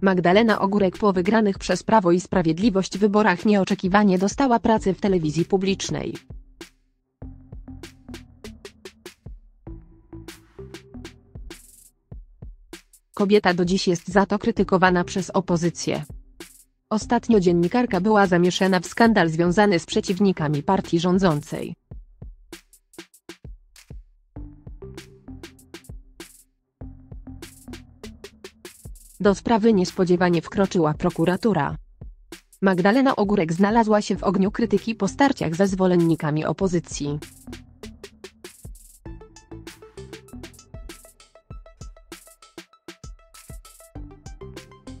Magdalena Ogórek po wygranych przez Prawo i Sprawiedliwość wyborach nieoczekiwanie dostała pracę w telewizji publicznej. Kobieta do dziś jest za to krytykowana przez opozycję. Ostatnio dziennikarka była zamieszana w skandal związany z przeciwnikami partii rządzącej. Do sprawy niespodziewanie wkroczyła prokuratura. Magdalena Ogórek znalazła się w ogniu krytyki po starciach ze zwolennikami opozycji.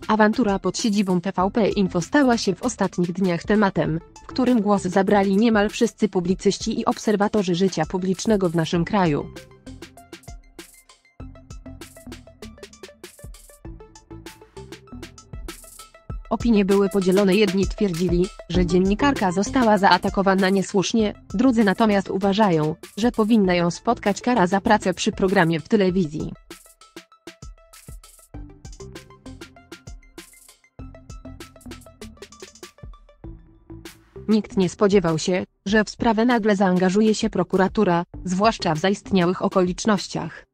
Awantura pod siedzibą TVP Info stała się w ostatnich dniach tematem, w którym głos zabrali niemal wszyscy publicyści i obserwatorzy życia publicznego w naszym kraju. Opinie były podzielone jedni twierdzili, że dziennikarka została zaatakowana niesłusznie, drudzy natomiast uważają, że powinna ją spotkać kara za pracę przy programie w telewizji. Nikt nie spodziewał się, że w sprawę nagle zaangażuje się prokuratura, zwłaszcza w zaistniałych okolicznościach.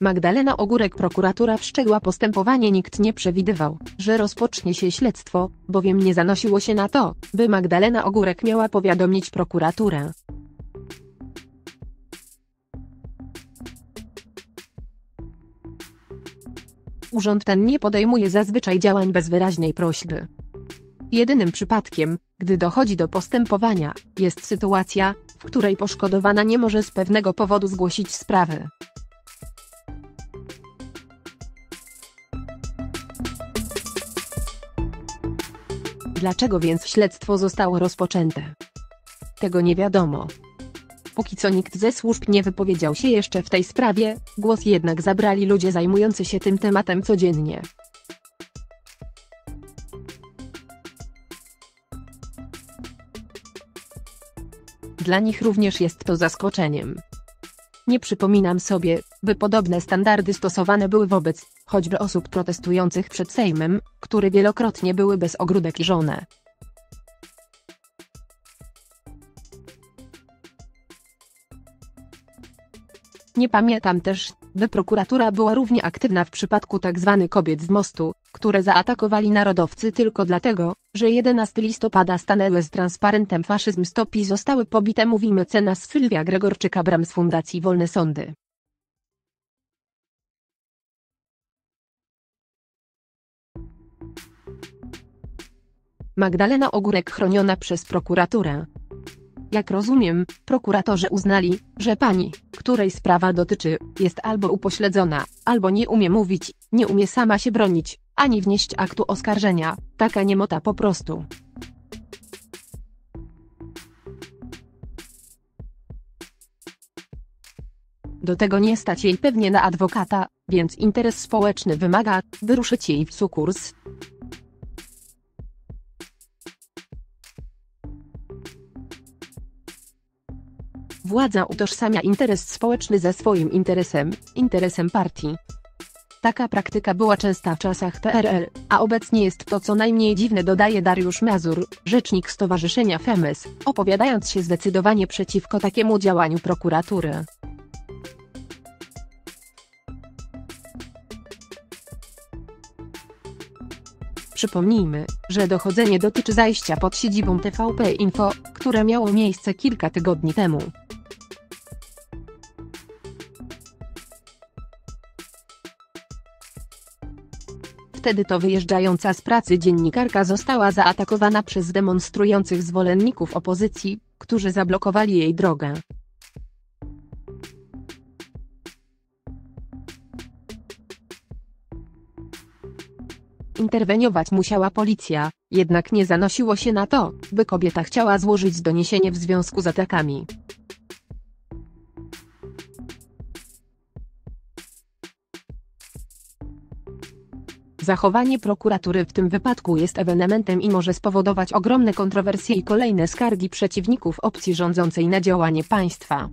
Magdalena Ogórek prokuratura wszczęła postępowanie nikt nie przewidywał, że rozpocznie się śledztwo, bowiem nie zanosiło się na to, by Magdalena Ogórek miała powiadomić prokuraturę. Urząd ten nie podejmuje zazwyczaj działań bez wyraźnej prośby. Jedynym przypadkiem, gdy dochodzi do postępowania, jest sytuacja, w której poszkodowana nie może z pewnego powodu zgłosić sprawy. Dlaczego więc śledztwo zostało rozpoczęte? Tego nie wiadomo. Póki co nikt ze służb nie wypowiedział się jeszcze w tej sprawie, głos jednak zabrali ludzie zajmujący się tym tematem codziennie. Dla nich również jest to zaskoczeniem. Nie przypominam sobie, by podobne standardy stosowane były wobec, choćby osób protestujących przed Sejmem, które wielokrotnie były bez ogródek i żone. Nie pamiętam też, by prokuratura była równie aktywna w przypadku tzw. Tak kobiet z mostu, które zaatakowali narodowcy tylko dlatego, że 11 listopada stanęły z transparentem faszyzm stopi zostały pobite mówi mecenas Sylwia Gregorczyk-Abram z Fundacji Wolne Sądy. Magdalena Ogórek chroniona przez prokuraturę. Jak rozumiem, prokuratorzy uznali, że pani, której sprawa dotyczy, jest albo upośledzona, albo nie umie mówić, nie umie sama się bronić, ani wnieść aktu oskarżenia, taka niemota po prostu. Do tego nie stać jej pewnie na adwokata, więc interes społeczny wymaga, by ruszyć jej w sukurs. Władza utożsamia interes społeczny ze swoim interesem, interesem partii. Taka praktyka była częsta w czasach PRL, a obecnie jest to co najmniej dziwne dodaje Dariusz Mazur, rzecznik Stowarzyszenia FEMES, opowiadając się zdecydowanie przeciwko takiemu działaniu prokuratury. Przypomnijmy, że dochodzenie dotyczy zajścia pod siedzibą TVP Info, które miało miejsce kilka tygodni temu. Wtedy to wyjeżdżająca z pracy dziennikarka została zaatakowana przez demonstrujących zwolenników opozycji, którzy zablokowali jej drogę. Interweniować musiała policja, jednak nie zanosiło się na to, by kobieta chciała złożyć doniesienie w związku z atakami. Zachowanie prokuratury w tym wypadku jest ewenementem i może spowodować ogromne kontrowersje i kolejne skargi przeciwników opcji rządzącej na działanie państwa.